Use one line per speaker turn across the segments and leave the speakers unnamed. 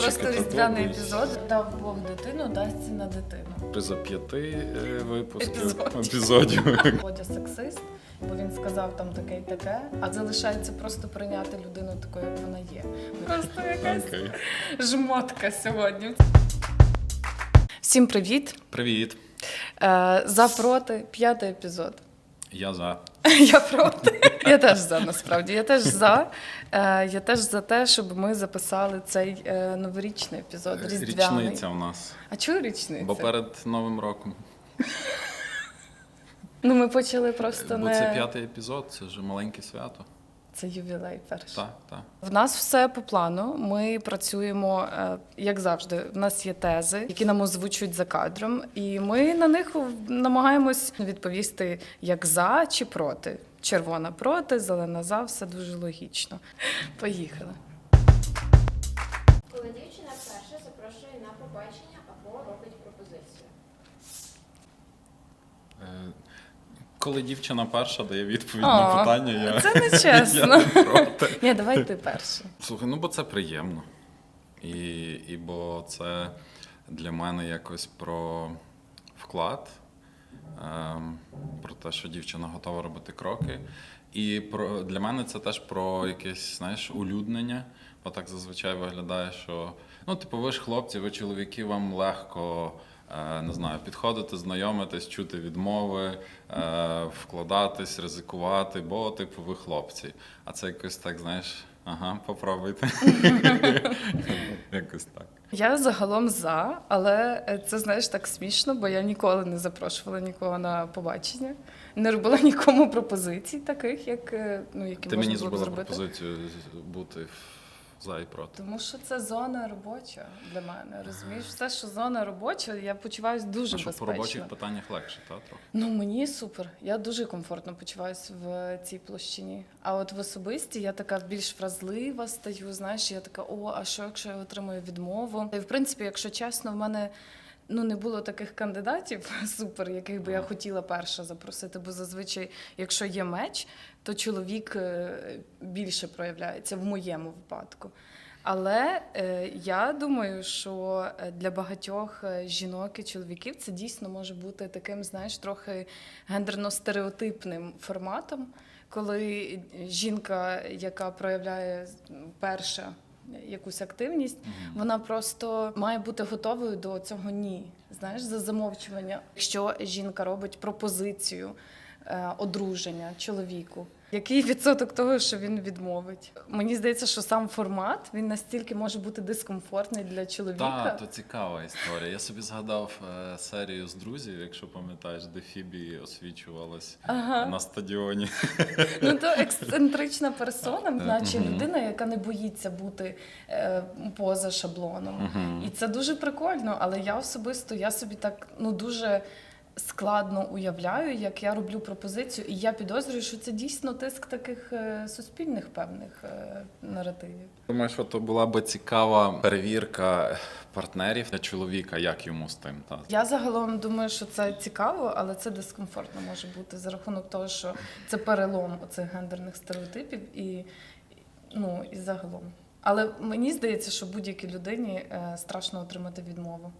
Просто різдвяний епізод. Дав Бог дитину, дасть на дитину.
При за п'яти е, випусків
Епізодів.
епізодів.
Сексист, бо він сказав там таке і таке, а залишається просто прийняти людину такою, як вона є. Просто якась
Окей.
жмотка сьогодні. Всім привіт!
Привіт.
Е, За проти п'ятий епізод.
Я за.
Я проти. Я теж за насправді. Я теж за. Е, Я теж за те, щоб ми записали цей е, новорічний епізод, різдвяний.
Річниця у нас.
А чого річниця?
Бо перед Новим роком.
Ну ми почали просто
Бо
не
це п'ятий епізод, це вже маленьке свято.
це ювілей перший.
Так, так.
В нас все по плану. Ми працюємо е, як завжди. В нас є тези, які нам озвучують за кадром, і ми на них намагаємось відповісти як за чи проти. Червона проти, зелена за, все дуже логічно. Поїхали.
Коли дівчина вперше запрошує на побачення або робить пропозицію.
Е, Коли дівчина перша дає відповідь
О,
на питання, я,
Це не
я
чесно.
не проти.
Ні, давай ти перший.
Слухай, ну бо це приємно. І, і бо це для мене якось про вклад, про те, що дівчина готова робити кроки. І про, для мене це теж про якесь, знаєш, улюднення. Бо так зазвичай виглядає, що ну, типу, ви ж хлопці, ви чоловіки, вам легко. Е, Не знаю, підходити, знайомитись, чути відмови, е, вкладатись, ризикувати, бо типу ви хлопці. А це якось так, знаєш, ага, попробуйте. Якось так.
Я загалом за, але е, це знаєш так смішно, бо я ніколи не запрошувала нікого на побачення, не робила нікому пропозицій, таких, як ну які
Ти
можна
мені
було
зробила
зробити.
пропозицію бути в- за і проти.
Тому що це зона робоча для мене. Розумієш, все, що зона робоча, я почуваюся дуже
А що по робочих питаннях легше, та трохи.
Ну мені супер. Я дуже комфортно почуваюся в цій площині. А от в особисті я така більш вразлива стаю. Знаєш, я така, о, а що якщо я отримую відмову? І в принципі, якщо чесно, в мене. Ну, не було таких кандидатів супер, яких би я хотіла перша запросити. Бо зазвичай, якщо є меч, то чоловік е, більше проявляється в моєму випадку. Але е, я думаю, що е, для багатьох е, жінок і чоловіків це дійсно може бути таким, знаєш, трохи гендерно-стереотипним форматом, коли жінка, яка проявляє перша якусь активність, вона просто має бути готовою до цього ні. Знаєш, за замовчування. Якщо жінка робить пропозицію е, одруження чоловіку. Який відсоток того, що він відмовить? Мені здається, що сам формат він настільки може бути дискомфортний для чоловіка.
Так, то цікава історія. Я собі згадав е, серію з друзів, якщо пам'ятаєш, де Фібі освічувалась
Ага.
на стадіоні.
Ну то ексцентрична персона, наче
Мгм.
людина, яка не боїться бути е, поза шаблоном. І це дуже прикольно, але я особисто я собі так ну дуже. Складно уявляю, як я роблю пропозицію, і я підозрюю, що це дійсно тиск таких е, суспільних певних е, наративів.
Думаю, що то була би цікава перевірка партнерів для чоловіка, як йому з тим. Та.
Я загалом думаю, що це цікаво, але це дискомфортно може бути за рахунок того, що це перелом оцих гендерних стереотипів і, ну, і загалом. Але мені здається, що будь-якій людині е, страшно отримати відмову.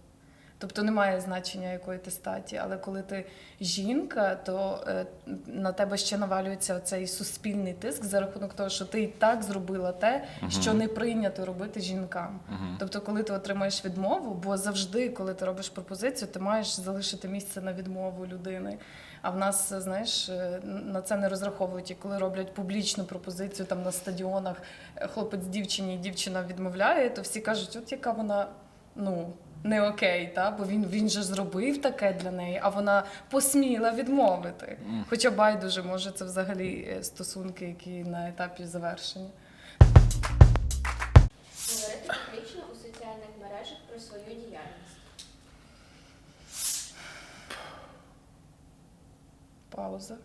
Тобто немає значення, якої ти статі, але коли ти жінка, то е, на тебе ще навалюється цей суспільний тиск за рахунок того, що ти і так зробила те, що не прийнято робити жінкам. Тобто, коли ти отримаєш відмову, бо завжди, коли ти робиш пропозицію, ти маєш залишити місце на відмову людини. А в нас, знаєш, е, на це не розраховують. І коли роблять публічну пропозицію там на стадіонах, е, хлопець дівчині, і дівчина відмовляє, то всі кажуть, от яка вона ну. Не окей, та бо він, він же зробив таке для неї, а вона посміла відмовити. Хоча байдуже, може, це взагалі е, стосунки, які на етапі завершення.
Говорити публічно у соціальних мережах про свою діяльність.
Пауза.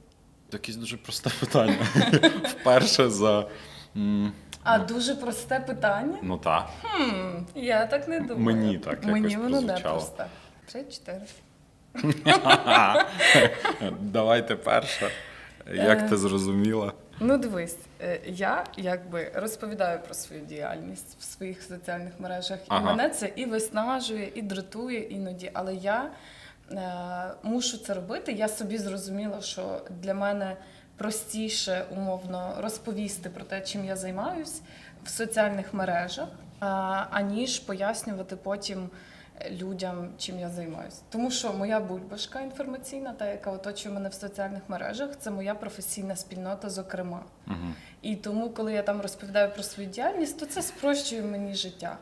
Якесь дуже просте питання. Вперше за.
А дуже просте питання.
Ну так.
Хм, я так не думаю.
Мені так якось
Мені воно не
прозвучало.
просте. Три-чотири.
Давайте перша. Як ти зрозуміла?
Ну, дивись, е, я якби розповідаю про свою діяльність в своїх соціальних мережах, і
Ага.
мене це і виснажує, і дратує іноді. Але я е, мушу це робити. Я собі зрозуміла, що для мене простіше умовно розповісти про те, чим я займаюсь в соціальних мережах, аніж пояснювати потім. Людям, чим я займаюся. Тому що моя бульбашка інформаційна, та яка оточує мене в соціальних мережах, це моя професійна спільнота, зокрема.
Угу.
І тому, коли я там розповідаю про свою діяльність, то це спрощує мені життя.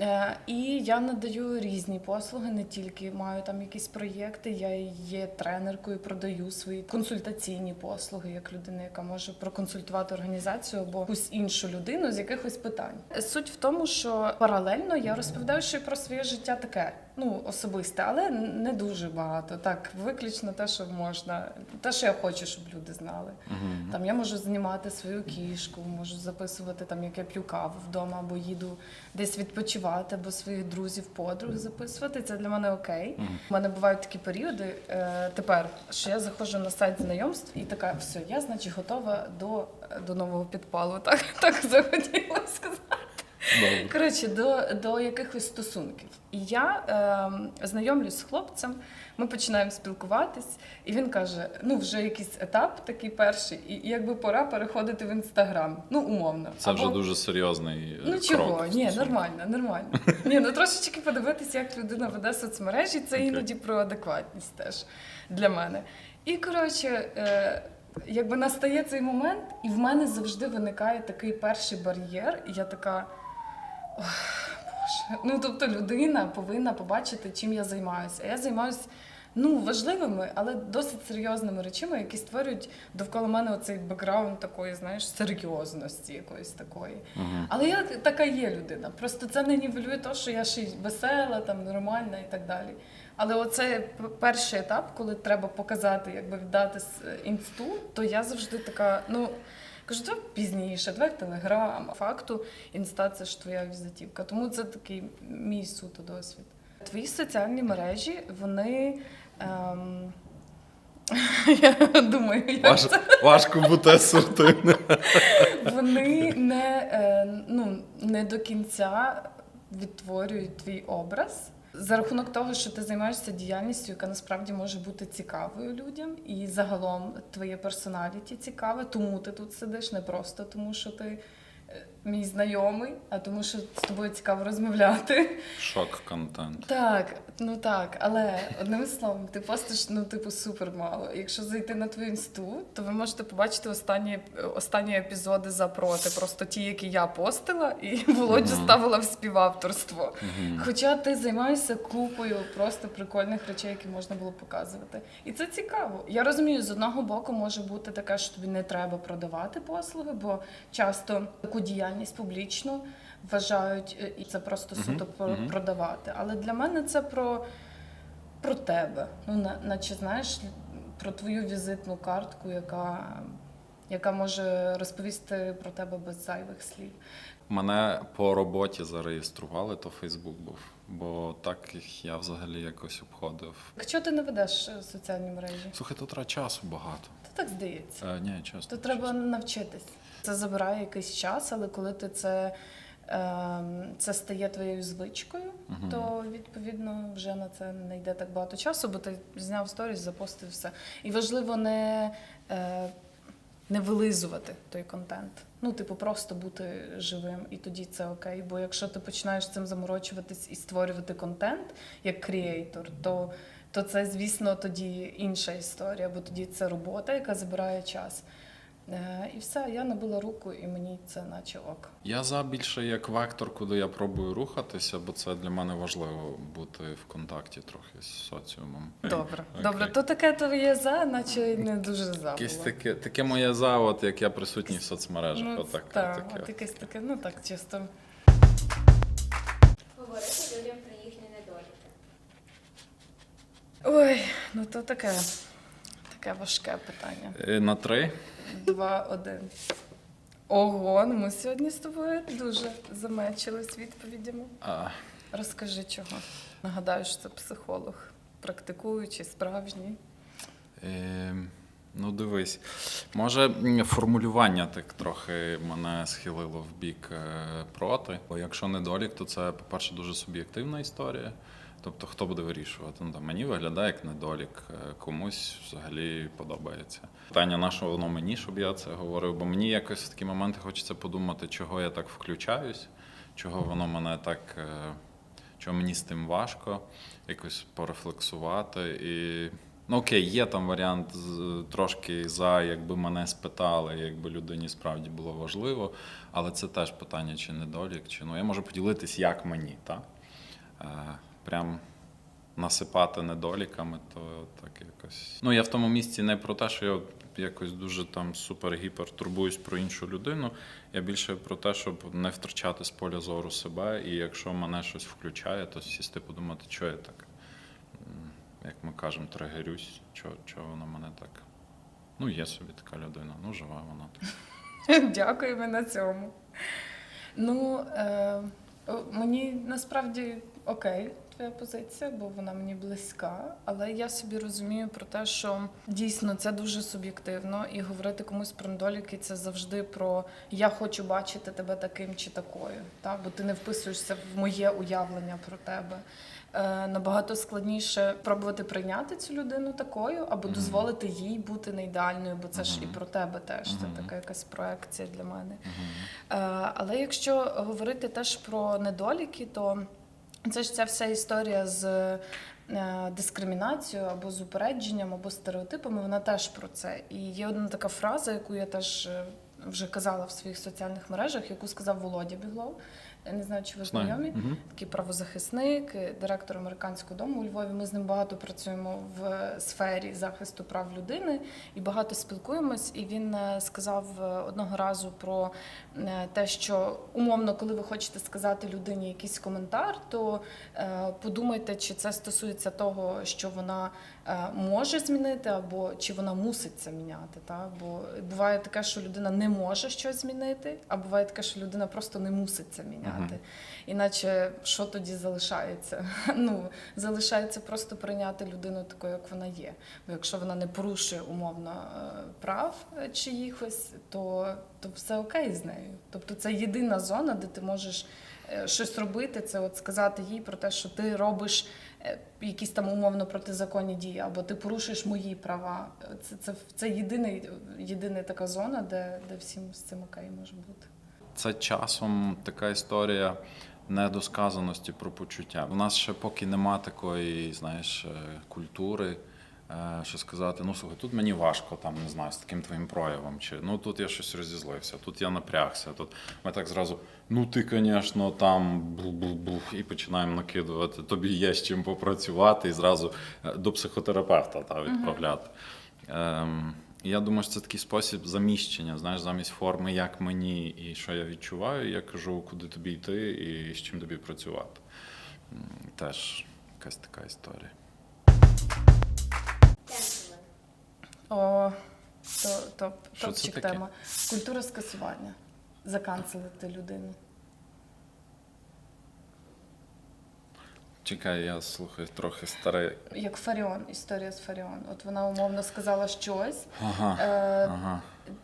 Е, І я надаю різні послуги, не тільки маю там якісь проєкти. Я є тренеркою, продаю свої консультаційні послуги як людина, яка може проконсультувати організацію або якусь іншу людину з якихось питань. Суть в тому, що паралельно я розповідаю ще про своє життя таке, ну особисте, але не дуже багато. Так, виключно те, що можна, те, що я хочу, щоб люди знали.
Угу.
Там я можу знімати свою кішку, можу записувати там, як я п'ю каву вдома, або їду десь відпочивати, або своїх друзів, подруг записувати. Це для мене окей.
Мгм.
У мене бувають такі періоди е, тепер, що я заходжу на сайт знайомств і така, все, я значить готова до, до нового підпалу. Так, так захотіла сказати. Коротше, до, до якихось стосунків. І я е, знайомлюсь з хлопцем, ми починаємо спілкуватись, і він каже: ну, вже якийсь етап такий перший, і, якби пора переходити в інстаграм. Ну, умовно.
Це вже дуже серйозний е,
Ну
крок.
чого? Ні, нормально, нормально. Ні, ну трошечки подивитися, як людина веде соцмережі, це іноді про адекватність теж для мене. І коротше, е, якби настає цей момент, і в мене завжди виникає такий перший бар'єр, і я така. «Ох, Боже. Ну, тобто людина повинна побачити, чим я займаюся. А я займаюся ну, важливими, але досить серйозними речами, які створюють довкола мене оцей бекграунд такої, знаєш, серйозності якоїсь такої.
Мгм.
Але я така є людина. Просто це не нівелює те, що я ще й весела, там нормальна і так далі. Але оце п- перший етап, коли треба показати, якби віддати с- інсту, то я завжди така, ну. Кажу, давай пізніше, давай телеграм. Факту, інста це ж твоя візитівка. Тому це такий мій суто досвід. Твої соціальні мережі, вони. Ем... Я думаю, як
Важ, важко бути асертивним.
вони не, е, ну, не до кінця відтворюють твій образ. За рахунок того, що ти займаєшся діяльністю, яка насправді може бути цікавою людям, і загалом твоє персоналіті цікаве, тому ти тут сидиш, не просто тому, що ти е, мій знайомий, а тому, що з тобою цікаво розмовляти.
Шок контент.
Так, ну так, але одним словом, ти постиш, ну, типу, супер мало. Якщо зайти на твою інсту, то ви можете побачити останні, останні епізоди запроти. Просто ті, які я постила, і Володю
Мгм.
ставила в співавторство.
Мгм.
Хоча ти займаєшся купою просто прикольних речей, які можна було показувати. І це цікаво. Я розумію, з одного боку може бути таке, що тобі не треба продавати послуги, бо часто таку діяльність публічну вважають, е, і це просто суто про- продавати. Але для мене це про, про тебе. Ну, на- наче знаєш, про твою візитну картку, яка, яка може розповісти про тебе без зайвих слів.
Мене по роботі зареєстрували, то Фейсбук був. Бо так їх я взагалі якось обходив.
Якщо ти не ведеш е, соціальні мережі,
Слухай, то треба часу багато.
то так здається.
Е, ні, чесно.
То треба навчитись. Це забирає якийсь час, але коли ти це, це стає твоєю звичкою,
Мгм.
то відповідно вже на це не йде так багато часу, бо ти зняв сторіс, запостив все. І важливо не, е, не вилизувати той контент. Ну, типу, просто бути живим, і тоді це окей. Бо якщо ти починаєш цим заморочуватись і створювати контент як креатор, то, то це, звісно, тоді інша історія, бо тоді це робота, яка забирає час. Е, І все, я набила руку, і мені це наче ок.
Я за більше як вектор, куди я пробую рухатися, бо це для мене важливо бути в контакті трохи з соціумом.
Добре,
Окей.
добре. То таке то є за, наче не дуже за.
Якесь таке, таке моє за, от як я присутній в соцмережах.
Ну,
отак,
так,
таке.
от якесь таке, ну так чисто.
Говорити людям про їхні недоліки.
Ой, ну то таке, таке важке питання.
Е, На три.
Два, один. Ого, ну ми сьогодні з тобою дуже замечились відповідями.
А,
Розкажи чого. Нагадаю, що це психолог, практикуючий, справжній.
е, Ну, дивись, може, формулювання так трохи мене схилило в бік е, проти. Бо якщо недолік, то це, по-перше, дуже суб'єктивна історія. Тобто, хто буде вирішувати? Ну, там, мені виглядає як недолік, е, комусь взагалі подобається. Питання на що воно мені, щоб я це говорив, бо мені якось в такі моменти хочеться подумати, чого я так включаюсь, чого воно мене так. е, Чого мені з тим важко якось порефлексувати. І ну окей, є там варіант трошки за, якби мене спитали, якби людині справді було важливо. Але це теж питання, чи недолік, чи ну я можу поділитись, як мені, так? Прям насипати недоліками, то так якось. Ну я в тому місці не про те, що я якось дуже там супер-гіпер турбуюсь про іншу людину. Я більше про те, щоб не втрачати з поля зору себе, і якщо мене щось включає, то сісти подумати, що я так, як ми кажемо, тригерюсь, що, що воно мене так. Ну, є собі така людина, ну жива вона. так.
Дякуємо на цьому. Ну, е, мені насправді окей твоя позиція, бо вона мені близька. Але я собі розумію про те, що дійсно це дуже суб'єктивно, і говорити комусь про недоліки це завжди про я хочу бачити тебе таким чи такою. Та? Бо ти не вписуєшся в моє уявлення про тебе. Е, набагато складніше пробувати прийняти цю людину такою, або
Мгм.
дозволити їй бути не ідеальною, бо це ж і про тебе теж. Це така якась проекція для мене.
Мгм.
Е, Але якщо говорити теж про недоліки, то це ж ця вся історія з е, дискримінацією або з упередженням, або стереотипами, вона теж про це. І є одна така фраза, яку я теж е, вже казала в своїх соціальних мережах, яку сказав Володя Біглов. Я не знаю, чи ви
Знаю.
знайомі
Мгм.
такий правозахисник, директор американського дому у Львові. Ми з ним багато працюємо в сфері захисту прав людини і багато спілкуємось. І він е, сказав е, одного разу про е, те, що умовно, коли ви хочете сказати людині якийсь коментар, то е, подумайте, чи це стосується того, що вона може змінити, або чи вона мусить це міняти. Та? Бо буває таке, що людина не може щось змінити, а буває таке, що людина просто не мусить це міняти.
Мгм.
Іначе що тоді залишається? Ну залишається просто прийняти людину такою, як вона є. Бо якщо вона не порушує умовно е, прав е, чиїхось, то, то все окей з нею. Тобто це єдина зона, де ти можеш е, щось робити, це от сказати їй про те, що ти робиш е, якісь там умовно протизаконні дії, або ти порушуєш мої права. Це, це, це єдиний, єдина така зона, де, де всім з цим окей може бути.
Це часом така історія недосказаності про почуття. У нас ще поки нема такої, знаєш, е, культури, е, що сказати, ну слухай, тут мені важко, там не знаю, з таким твоїм проявом, чи ну тут я щось розізлився, тут я напрягся. Тут ми так зразу, ну ти, звісно, там бух-бух-бух, і починаємо накидувати. Тобі є з чим попрацювати, і зразу е, до психотерапевта та, відправляти. Ем, я думаю, що це такий спосіб заміщення, знаєш, замість форми, як мені і що я відчуваю, я кажу, куди тобі йти і з чим тобі працювати. Теж якась така історія.
О, то, то,
Що це
топчик
таке?
тема. Культура скасування. Заканцелити людину.
Чекай, я слухаю трохи старий.
Як Фаріон, історія з Фаріон. От вона умовно сказала щось.
Ага.
Е,
Ага.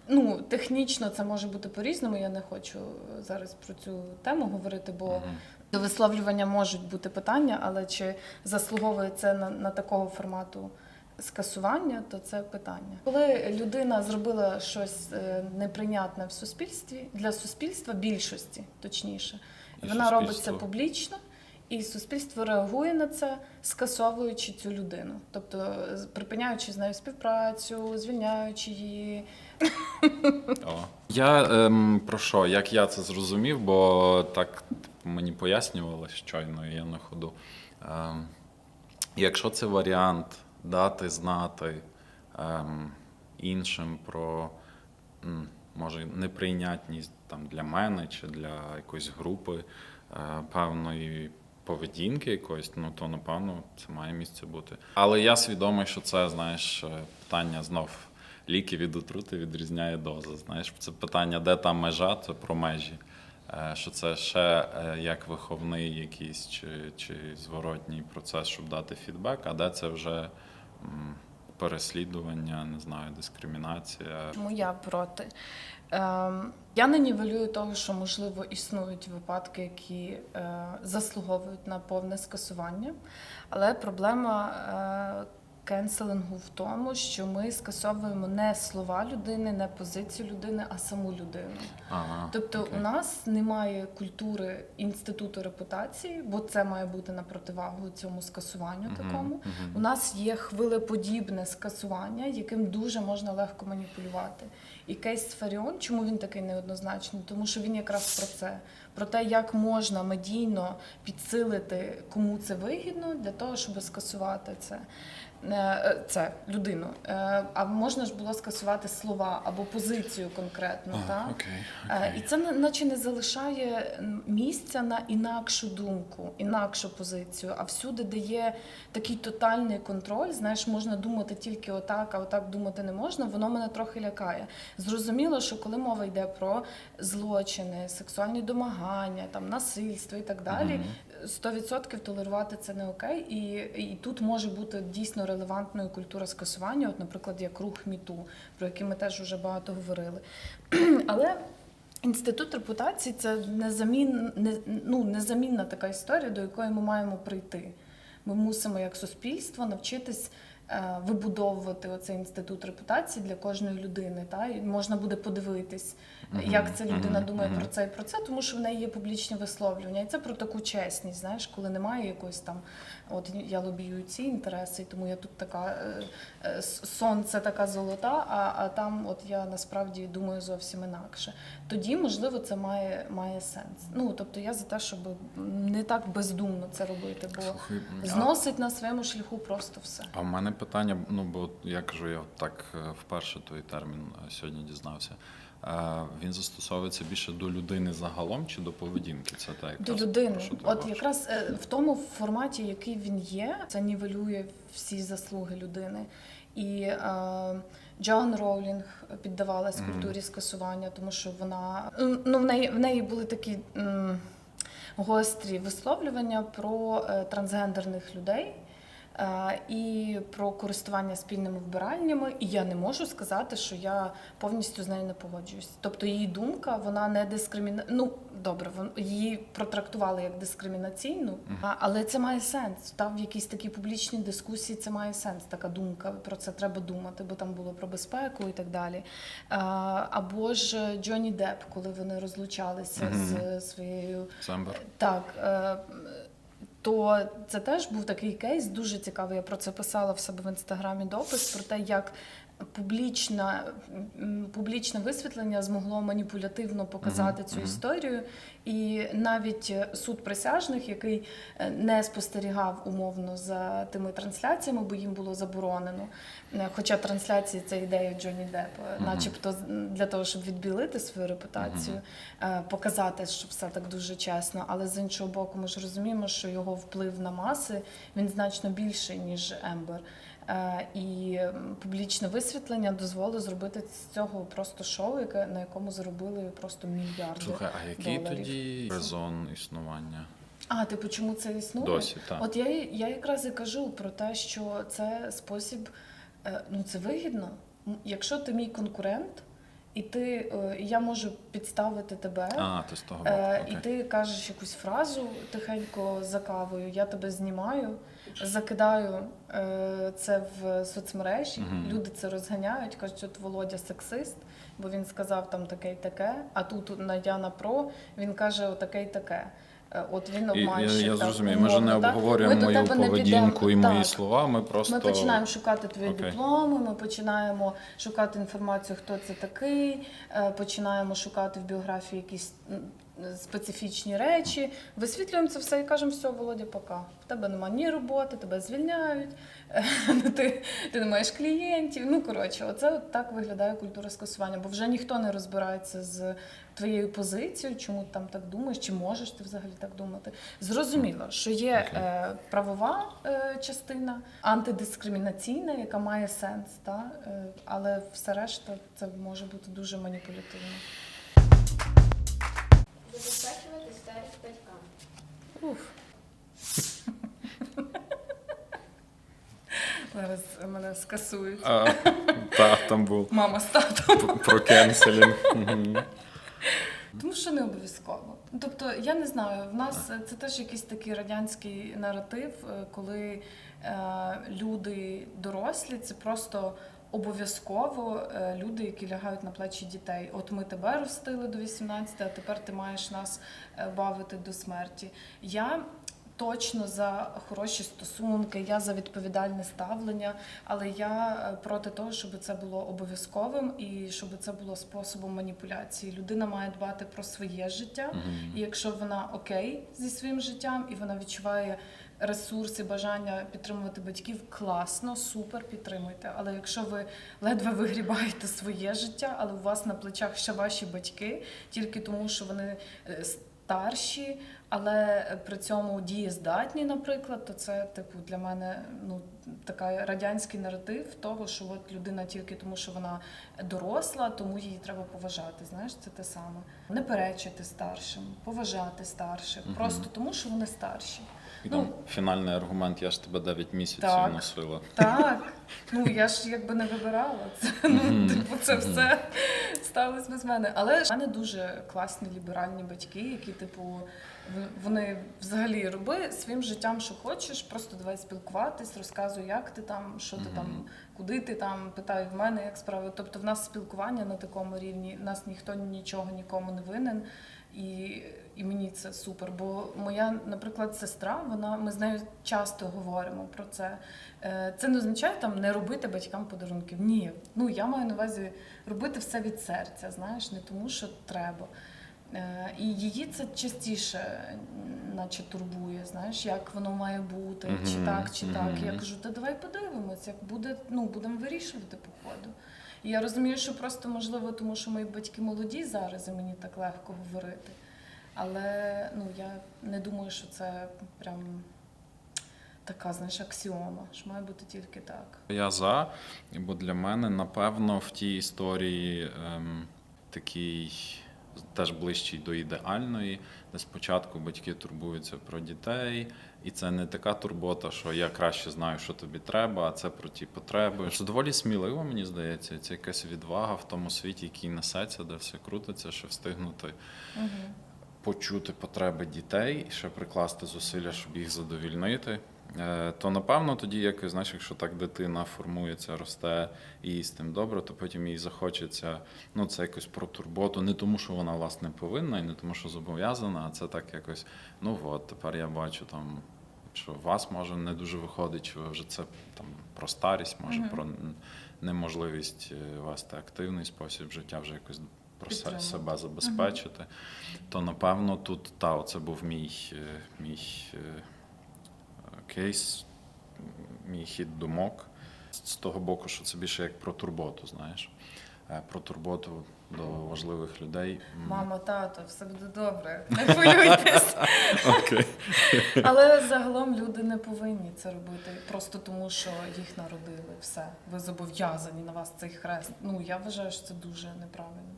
ну, технічно це може бути по-різному. Я не хочу зараз про цю тему говорити, бо
Мгм.
до висловлювання можуть бути питання, але чи заслуговує це на, на такого формату скасування, то це питання. Коли людина зробила щось е, неприйнятне в суспільстві для суспільства більшості, точніше,
І
вона робить це публічно. І суспільство реагує на це, скасовуючи цю людину, тобто припиняючи з нею співпрацю, звільняючи її.
О. Я ем, про що? Як я це зрозумів, бо так мені пояснювали щойно, і я на ходу. Ем, якщо це варіант дати знати ем, іншим про може неприйнятність там для мене чи для якоїсь групи е, певної поведінки якоїсь, ну то напевно це має місце бути. Але я свідомий, що це знаєш е, питання знов. Ліки від отрути відрізняє доза. Знаєш, це питання, де та межа, це про межі. Е, Що це ще як виховний якийсь чи, чи зворотній процес, щоб дати фідбек, а де це вже переслідування, не знаю, дискримінація.
Чому я проти? Ем, я не нівелюю того, що можливо існують випадки, які е, заслуговують на повне скасування. Але проблема е, кенселингу в тому, що ми скасовуємо не слова людини, не позицію людини, а саму людину.
Ага,
Тобто
окей.
у нас немає культури інституту репутації, бо це має бути на противагу цьому скасуванню
Мгм,
такому.
мгм.
У нас є хвилеподібне скасування, яким дуже можна легко маніпулювати. І кейс Фаріон, чому він такий неоднозначний? Тому що він якраз про це, про те, як можна медійно підсилити, кому це вигідно, для того, щоб скасувати це. Е, Це людину. Е, А можна ж було скасувати слова або позицію конкретно,
А,
так?
окей,
Е,
окей.
І це наче не залишає місця на інакшу думку, інакшу позицію, а всюди дає такий тотальний контроль. Знаєш, можна думати тільки отак, а отак думати не можна. Воно мене трохи лякає. Зрозуміло, що коли мова йде про злочини, сексуальні домагання, там насильство і так далі,
Мгм.
100% толерувати це не окей. І, і тут може бути дійсно релевантною культура скасування, от, наприклад, як рух міту, про який ми теж вже багато говорили. Але інститут репутації це незамін, не, ну, незамінна така історія, до якої ми маємо прийти. Ми мусимо як суспільство навчитись. Е, Вибудовувати оцей інститут репутації для кожної людини, та і можна буде подивитись, як ця людина думає про це і про це, тому що в неї є публічні висловлювання. І це про таку чесність, знаєш, коли немає якоїсь там, от я лобію ці інтереси, тому я тут така е, е, сонце така золота, а, а там от я насправді думаю зовсім інакше. Тоді, можливо, це має, має сенс. Ну тобто я за те, щоб не так бездумно це робити, бо
Слухай, а-
зносить на своєму шляху просто все.
А в мене питання, ну бо я кажу, я так е, вперше той термін сьогодні дізнався. Він застосовується більше до людини загалом чи до поведінки? Це так
До людини, от якраз е, в тому форматі, який він є, це нівелює всі заслуги людини. І е, Джоан Роулінг піддавалась культурі скасування, тому що вона ну в неї в неї були такі м, гострі висловлювання про е, трансгендерних людей. Е, І про користування спільними вбиральнями, і я не можу сказати, що я повністю з нею не погоджуюсь. Тобто її думка, вона не дискриміна... Ну добре, вон її протрактували як дискримінаційну, а, але це має сенс. Та в якійсь такій публічній дискусії це має сенс. Така думка про це треба думати, бо там було про безпеку і так далі. А, Або ж Джонні Депп, коли вони розлучалися з своєю
Сембер.
так. То це теж був такий кейс, дуже цікавий. Я про це писала в себе в інстаграмі допис про те, як публічна, публічне висвітлення змогло маніпулятивно показати
Мгм,
цю
мгм.
історію. І навіть суд присяжних, який е, не спостерігав умовно за тими трансляціями, бо їм було заборонено. Е, Хоча трансляції це ідея Джонні Деппа,
Мгм.
начебто з- для того, щоб відбілити свою репутацію, е, показати, що все так дуже чесно. Але з іншого боку, ми ж розуміємо, що його вплив на маси він значно більший, ніж Ембер. Е, І публічне висвітлення дозволило зробити з цього просто шоу, яке на якому заробили просто мільярди.
Слухай, а який
доларів.
тоді резон існування?
А, типу, чому це існує?
Досі, так.
От я, я якраз і кажу про те, що це спосіб, е, ну це вигідно. Якщо ти мій конкурент, і ти, е, і я можу підставити тебе.
А, то з того боку.
Е,
окей.
і ти кажеш якусь фразу тихенько за кавою, я тебе знімаю, закидаю е, це в соцмережі.
Угу.
Люди це розганяють, кажуть, що Володя сексист, бо він сказав там таке й таке. А тут на Яна Про він каже отаке й таке. Е, От він
І, я, я зрозумію, ми ж не обговорюємо
Ми
мою поведінку і мої
Так.
слова. Ми просто
Ми починаємо шукати твої
Окей.
дипломи, ми починаємо шукати інформацію, хто це такий, е, починаємо шукати в біографії якісь специфічні речі, висвітлюємо це все і кажемо, все, Володя, пока. В тебе нема ні роботи, тебе звільняють, е, ти, ти не маєш клієнтів. Ну, коротше, оце от так виглядає культура скасування, бо вже ніхто не розбирається з твоєю позицією, чому ти там так думаєш, чи можеш ти взагалі так думати. Зрозуміло, що є е, правова е, частина, антидискримінаційна, яка має сенс, та? Е, але все решта це може бути дуже маніпулятивно.
Забезпечувати старість батькам.
Уф. Зараз мене скасують.
А, Так, там був
Мама з татом.
про кенселінг. Мгм.
Тому що не обов'язково. Тобто, я не знаю, в нас це теж якийсь такий радянський наратив, е, коли е, люди дорослі, це просто обов'язково е, люди, які лягають на плечі дітей. От ми тебе ростили до 18, а тепер ти маєш нас е, бавити до смерті. Я точно за хороші стосунки, я за відповідальне ставлення, але я е, проти того, щоб це було обов'язковим і щоб це було способом маніпуляції. Людина має дбати про своє життя, і якщо вона окей зі своїм життям і вона відчуває ресурси, бажання підтримувати батьків, класно, супер, підтримуйте. Але якщо ви ледве вигрібаєте своє життя, але у вас на плечах ще ваші батьки, тільки тому, що вони е, старші, але при цьому дієздатні, наприклад, то це типу для мене ну така радянський наратив того, що от людина тільки тому, що вона доросла, тому її треба поважати. Знаєш, це те саме. Не перечити старшим, поважати старших,
угу.
просто тому, що вони старші.
І
Ну,
там фінальний аргумент, я ж тебе 9 місяців
Так.
носила.
Так, ну я ж якби не вибирала це. Ну, типу, це все сталося без мене. Але в мене дуже класні ліберальні батьки, які, типу, вони взагалі роби своїм життям, що хочеш, просто давай спілкуватись, розказуй, як ти там, що ти там, куди ти там, питай в мене, як справи. Тобто в нас спілкування на такому рівні, нас ніхто нічого нікому не винен. І, і мені це супер. Бо моя, наприклад, сестра, вона ми з нею часто говоримо про це. Е, Це не означає там не робити батькам подарунків. Ні. Ну я маю на увазі робити все від серця, знаєш, не тому, що треба. Е, І її це частіше, наче турбує, знаєш, як воно має бути, чи так, чи так. Я кажу, та давай подивимось, як буде, ну будемо вирішувати по ходу. І я розумію, що просто можливо, тому що мої батьки молоді зараз, і мені так легко говорити. Але ну я не думаю, що це прям така, знаєш, аксіома, що має бути тільки так.
Я за, бо для мене, напевно, в тій історії ем, такий теж ближчий до ідеальної, де спочатку батьки турбуються про дітей, і це не така турбота, що я краще знаю, що тобі треба, а це про ті потреби. Це доволі сміливо, мені здається. Це якась відвага в тому світі, який несеться, де все крутиться, що встигнути
Угу.
Почути потреби дітей і ще прикласти зусилля, щоб їх задовільнити. Е, То напевно тоді, якось, знаєш, якщо так дитина формується, росте і їй з тим добре, то потім їй захочеться ну це якось про турботу, не тому, що вона власне повинна, і не тому, що зобов'язана, а це так якось. Ну от тепер я бачу там, що у вас може не дуже виходить, чи ви вже це там про старість, може
Мгм.
про неможливість е, вести активний спосіб життя, вже якось про
Підтримати.
себе забезпечити то напевно тут та це був мій, е, мій е, кейс, мій хід думок з того боку, що це більше як про турботу, знаєш. Е, Про турботу до важливих людей.
Мама, тато, все буде добре, не хвилюйтесь.
Окей.
Але загалом люди не повинні це робити просто тому, що їх народили. Все, ви зобов'язані на вас цей хрест. Ну я вважаю, що це дуже неправильно.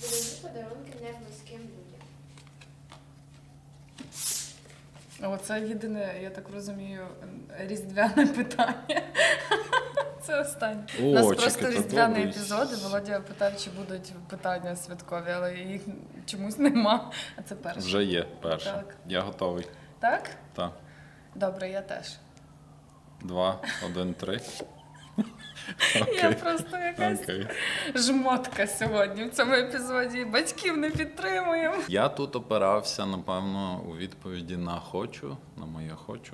Дорогі подарунки не близьким людям.
Оце єдине, я так розумію, різдвяне питання. Це останнє. У нас просто
та
різдвяні
добрий.
епізоди. Володя питав, чи будуть питання святкові, але їх чомусь нема. А це перше.
Вже є перше.
Так.
Я готовий.
Так?
Так.
Добре, я теж.
Два, один, три.
Я просто якась
Окей.
жмотка сьогодні в цьому епізоді. Батьків не підтримуємо.
Я тут опирався, напевно, у відповіді на хочу, на моє хочу.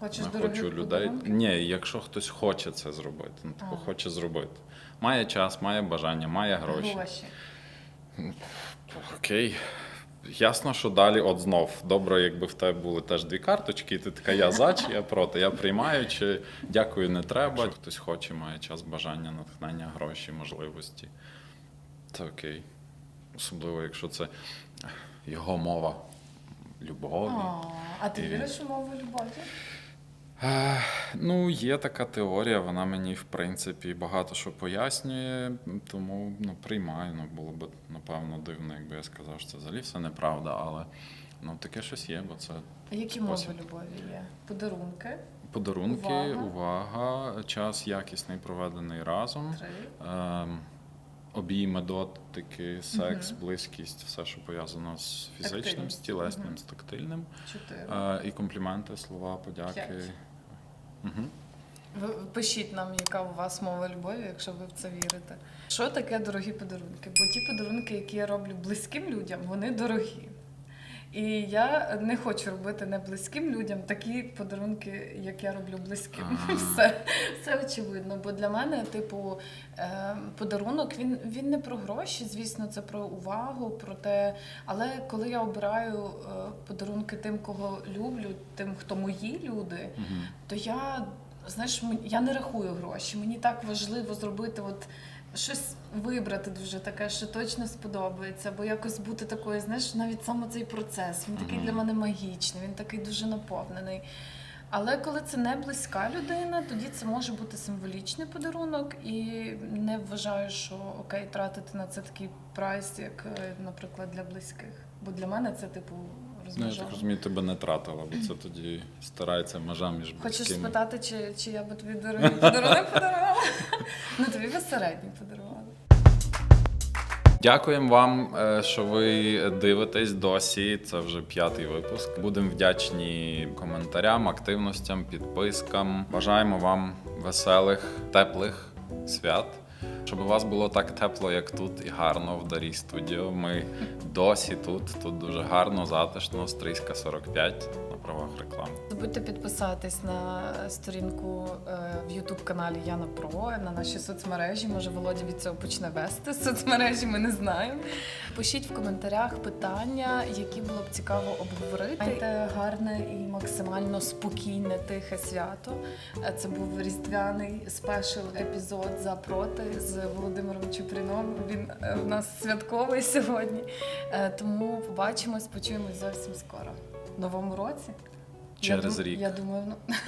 Хочеш
Не хочу людей. Ні, якщо хтось хоче це зробити, ну типу
А.
хоче зробити. Має час, має бажання, має гроші.
Гроші.
Окей. Ясно, що далі, от знов, добре, якби в тебе були теж дві карточки, і ти така, я за чи я проти. Я приймаю, чи дякую, не треба. Хтось хоче, має час, бажання, натхнення, гроші, можливості. Це окей. Особливо, якщо це його мова любові.
А, а ти
І-
віриш у мову любові?
Е, Ну, є така теорія, вона мені, в принципі, багато що пояснює, тому ну, приймаю. Ну, було б, напевно, дивно, якби я сказав, що це взагалі все неправда, але ну, таке щось є, бо це
А які
Спосіб.
мови любові є? Подарунки.
Подарунки,
Увага.
увага, час якісний проведений разом.
Три.
Ем, обійми, дотики, секс, близькість, все, що пов'язано з фізичним, з тілесним,
Мгм.
з тактильним.
Чотири.
Е, і компліменти, слова, подяки.
П'ять.
Угу.
Ви пишіть нам, яка у вас мова любові, якщо ви в це вірите. Що таке дорогі подарунки? Бо ті подарунки, які я роблю близьким людям, вони дорогі. І я не хочу робити не близьким людям такі подарунки, як я роблю близьким. Все, все очевидно. Бо для мене, типу, е, подарунок він, він не про гроші, звісно, це про увагу, про те. Але коли я обираю е, подарунки тим, кого люблю, тим, хто мої люди,
Угу.
то я знаєш, я не рахую гроші. Мені так важливо зробити от щось вибрати дуже таке, що точно сподобається, бо якось бути такою, знаєш, навіть саме цей процес. Він такий для мене магічний, він такий дуже наповнений. Але коли це не близька людина, тоді це може бути символічний подарунок, і не вважаю, що окей, тратити на це такий прайс, як, е, наприклад, для близьких. Бо для мене це типу
Ну, я
розмежовано.
так розумію, тебе не тратила, бо це тоді старається межа між
Хочеш
близькими.
спитати, чи, чи я би тобі дорогий подарунок подарувала? Ну тобі би середній подарувала.
Дякуємо вам, е, що ви дивитесь досі. Це вже п'ятий випуск. Будемо вдячні коментарям, активностям, підпискам. Бажаємо вам веселих, теплих свят. Щоб у вас було так тепло, як тут, і гарно в Дарі студіо. Ми досі тут. Тут дуже гарно, затишно, Стрийська 45 на правах реклами.
Забудьте підписатись на сторінку е, в Ютуб каналі Яна Про на наші соцмережі. Може, Володя від цього почне вести соцмережі, ми не знаємо. Пишіть в коментарях питання, які було б цікаво обговорити. Майте гарне і максимально спокійне тихе свято. Це був різдвяний спешл епізод за проти з Володимиром Чупріном. Він е, в нас святковий сьогодні. Е, Тому побачимось, почуємось зовсім скоро. В новому році.
Через
я, дум-
рік.
Я думаю, ну